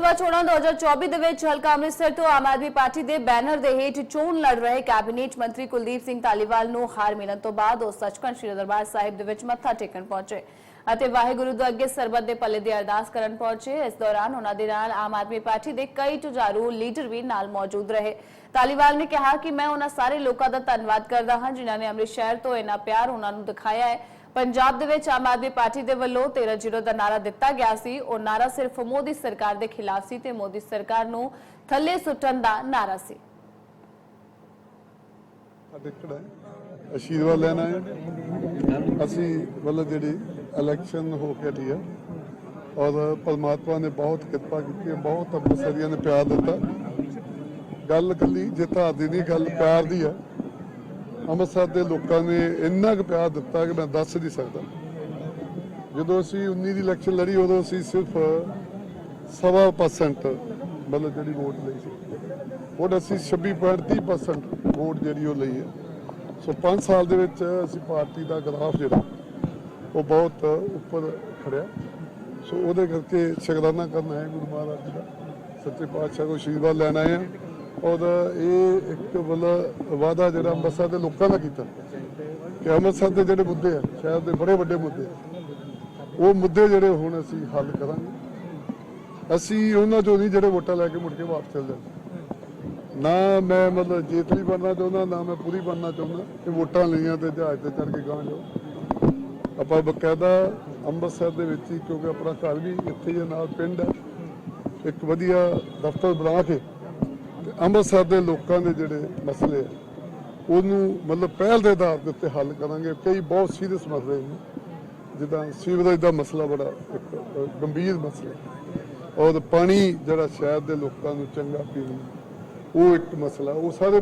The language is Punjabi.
ਸਭਾ ਚੋਣਾਂ 2024 ਦੇ ਵਿੱਚ ਹਲਕਾ ਅੰਮ੍ਰਿਤਸਰ ਤੋਂ ਆਮ ਆਦਮੀ ਪਾਰਟੀ ਦੇ ਬੈਨਰ ਦੇ ਹੇਠ ਚੋਣ ਲੜ ਰਹੇ ਕੈਬਨਿਟ ਮੰਤਰੀ ਕੁਲਦੀਪ ਸਿੰਘ ਧਾਲੀਵਾਲ ਨੂੰ ਹਾਰ ਮਿਲਣ ਤੋਂ ਬਾਅਦ ਉਹ ਸੱਚਖੰਡ ਸ੍ਰੀ ਦਰਬਾਰ ਸਾਹਿਬ ਦੇ ਵਿੱਚ ਮੱਥਾ ਟੇਕਣ ਪਹੁੰਚੇ। ਅਤੇ ਵਾਹਿਗੁਰੂ ਦੇ ਅੱਗੇ ਸਰਬੱਤ ਦੇ ਭਲੇ ਦੀ ਅਰਦਾਸ ਕਰਨ ਪਹੁੰਚੇ। ਇਸ ਦੌਰਾਨ ਉਹਨਾਂ ਦੇ ਨਾਲ ਆਮ ਆਦਮੀ ਪਾਰਟੀ ਦੇ ਕਈ ਜੁਝਾਰੂ ਲੀਡਰ ਵੀ ਨਾਲ ਮੌਜੂਦ ਰਹੇ। ਧਾਲੀਵਾਲ ਨੇ ਕਿਹਾ ਕਿ ਮੈਂ ਉਹਨਾਂ ਸਾਰੇ ਲੋਕਾਂ ਦਾ ਧੰਨਵਾਦ ਕਰਦਾ ਹਾਂ, ਜਿਨ੍ਹਾਂ ਨੇ ਅੰਮ੍ਰਿਤ ਸ਼ਹਿਰ ਤੋਂ ਇੰਨਾ ਪਿਆਰ ਉਹਨਾਂ ਨੂੰ ਦਿਖਾਇਆ ਹੈ। ਪੰਜਾਬ ਦੇ ਵਿੱਚ ਆਮ ਆਦਮੀ ਪਾਰਟੀ ਦੇ ਵੱਲੋਂ 13 ਜ਼ੀਰੋ ਦਾ ਨਾਰਾ ਦਿੱਤਾ ਗਿਆ ਸੀ। ਉਹ ਨਾਰਾ ਸਿਰਫ ਮੋਦੀ ਸਰਕਾਰ ਦੇ ਖਿਲਾਫ ਸੀ ਤੇ ਮੋਦੀ ਸਰਕਾਰ ਨੂੰ ਥੱਲੇ ਸੁੱਟਣ ਦਾ ਨਾਰਾ ਸੀ। ਦੇਖਣਾ ਲੈਣਾ ਹੈ? ਅਸੀਂ ਵੱਲੋਂ ਜਿਹੜੀ ਇਲੈਕਸ਼ਨ ਹੋ ਕੇ ਹਟੀ ਹੈ। ਔਰ ਪਰਮਾਤਮਾ ਨੇ ਬਹੁਤ ਕਿਰਪਾ ਕੀਤੀ ਬਹੁਤ ਅੰਮ੍ਰਿਤਸਰੀਆਂ ਨੇ ਪਿਆਰ ਦਿੱਤਾ। ਗੱਲ ਕੱਲੀ ਜਿੱਤ ਹਾਰ ਦੀ ਨਹੀਂ, ਗੱਲ ਪਿਆਰ ਦੀ ਹੈ। ਅੰਮ੍ਰਿਤਸਰ ਦੇ ਲੋਕਾਂ ਨੇ ਇੰਨਾ ਕੁ ਪਿਆਰ ਦਿੱਤਾ ਕਿ ਮੈਂ ਦੱਸ ਨਹੀਂ ਸਕਦਾ। ਜਦੋਂ ਅਸੀਂ 19 ਦੀ ਇਲੈਕਸ਼ਨ ਲੜੀ, ਉਦੋਂ ਅਸੀਂ ਸਿਰਫ ਸਵਾ ਪਰਸੈਂਟ ਮਤਲਬ ਜਿਹੜੀ ਵੋਟ ਲਈ ਸੀ। ਹੁਣ ਅਸੀਂ 26.30% ਵੋਟ ਜਿਹੜੀ ਉਹ ਲਈ ਹੈ। ਸੋ 5 ਸਾਲ ਦੇ ਵਿੱਚ ਅਸੀਂ ਪਾਰਟੀ ਦਾ ਗ੍ਰਾਫ ਜਿਹੜਾ ਉਹ ਬਹੁਤ ਉੱਪਰ ਖੜਿਆ। ਸੋ ਉਹਦੇ ਕਰਕੇ ਸ਼ੁਕਰਾਨਾ ਕਰਨਾ ਹੈ ਗੁਰੂ ਮਹਾਰਾਜ ਜੀ ਦਾ। ਸੱਚੇ ਪਾਤਸ਼ਾਹ ਕੋ ਆਸ਼ੀਰਵਾਦ ਲੈਣ ਆਏ ਆ ਔਰ ਇਹ ਇੱਕ ਵੱਲ ਵਾਅਦਾ ਜਿਹੜਾ ਅੰਮ੍ਰਿਤਸਰ ਦੇ ਲੋਕਾਂ ਦਾ ਕੀਤਾ। ਕਿ ਅੰਮ੍ਰਿਤਸਰ ਦੇ ਜਿਹੜੇ ਮੁੱਦੇ ਆ, ਸ਼ਹਿਰ ਦੇ ਬੜੇ ਵੱਡੇ ਮੁੱਦੇ ਉਹ ਮੁੱਦੇ ਜਿਹੜੇ ਹੁਣ ਅਸੀਂ ਹੱਲ ਕਰਾਂਗੇ। ਅਸੀਂ ਉਹਨਾਂ ਚੋਂ ਨਹੀਂ ਜਿਹੜੇ ਵੋਟਾਂ ਲੈ ਕੇ ਮੁੜ ਕੇ ਵਾਪਸ ਚਲ ਜਾਂਦੇ। ਨਾ ਮੈਂ ਮਤਲਬ ਜੇਤਲੀ ਬਣਨਾ ਚਾਹੁੰਦਾ, ਨਾ ਮੈਂ ਪੂਰੀ ਬਣਨਾ ਚਾਹੁੰਦਾ ਕਿ ਵੋਟਾਂ ਲਈਆਂ ਤੇ ਜਹਾਜ਼ ਤੇ ਚੜ ਕੇ ਗਾਂ ਜਾਓ। ਆਪਾਂ ਬਕਾਇਦਾ ਅੰਮ੍ਰਿਤਸਰ ਦੇ ਵਿੱਚ ਹੀ, ਕਿਉਂਕਿ ਆਪਣਾ ਘਰ ਵੀ ਇੱਥੇ ਹੀ ਨਾਲ ਪਿੰਡ ਹੈ। ਇੱਕ ਵਧੀਆ ਦਫ਼ਤਰ ਬਣਾ ਕੇ ਤੇ ਅੰਮ੍ਰਿਤਸਰ ਦੇ ਲੋਕਾਂ ਦੇ ਜਿਹੜੇ ਮਸਲੇ ਉਹਨੂੰ ਮਤਲਬ ਪਹਿਲ ਦੇ ਆਧਾਰ ਦੇ ਉੱਤੇ ਹੱਲ ਕਰਾਂਗੇ। ਕਈ ਬਹੁਤ ਸੀਰੀਅਸ ਮਸਲੇ ਨੇ। ਜਿੱਦਾਂ ਸੀਵਰੇਜ ਦਾ ਮਸਲਾ ਬੜਾ ਇੱਕ ਗੰਭੀਰ ਮਸਲਾ। ਔਰ ਪਾਣੀ ਜਿਹੜਾ ਸ਼ਹਿਰ ਦੇ ਲੋਕਾਂ ਨੂੰ ਚੰਗਾ ਪੀਣ ਉਹ ਇੱਕ ਮਸਲਾ, ਉਹ ਸਾਰੇ